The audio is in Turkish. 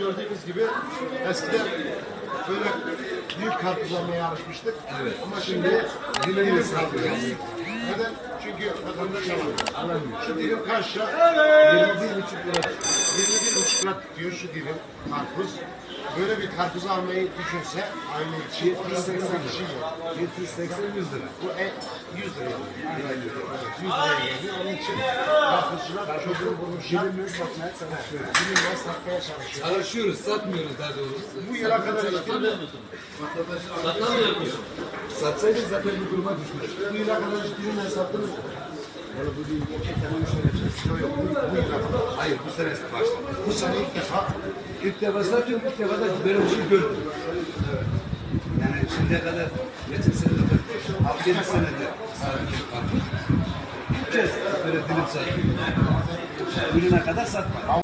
Bildiğiniz gibi eskiden böyle büyük karpuz almaya alışmıştık. Ama şimdi dilim karpuz alıyoruz. Neden? Çünkü vatandaş alamıyor. Şu dilim kaç lira? 21,5 lira tutuyor. 21,5 lira tutuyor şu dilim karpuz. Böyle bir karpuz almayı düşünse aile içi 180 kişi yiyor. 780 100 lira. Bu e, 100 liraya geliyor. 100 liraya geliyor. Onun için karpuzcular çocuğu bulmuşlar. Dilimle satmaya çalışıyoruz. Dilimle satmaya çalışıyor. Çalışıyoruz, satmıyoruz daha doğrusu. Bu yıla kadar işte Satsaydık zaten bu duruma düşmüş. bu yıla kadar hiç dilimle sattınız mı? Valla bu değil. Sene şöyle bir şey. Yok yok bu, bu. Hayır bu sene başladı. Bu sene ilk defa İlk defa satıyorum, ilk defa da böyle bir şey gördüm. Yani şimdiye kadar, geçen sene de 6-7 senede sattım karpuz. İlk kez böyle dilim sattım. Ürüne kadar satmadım.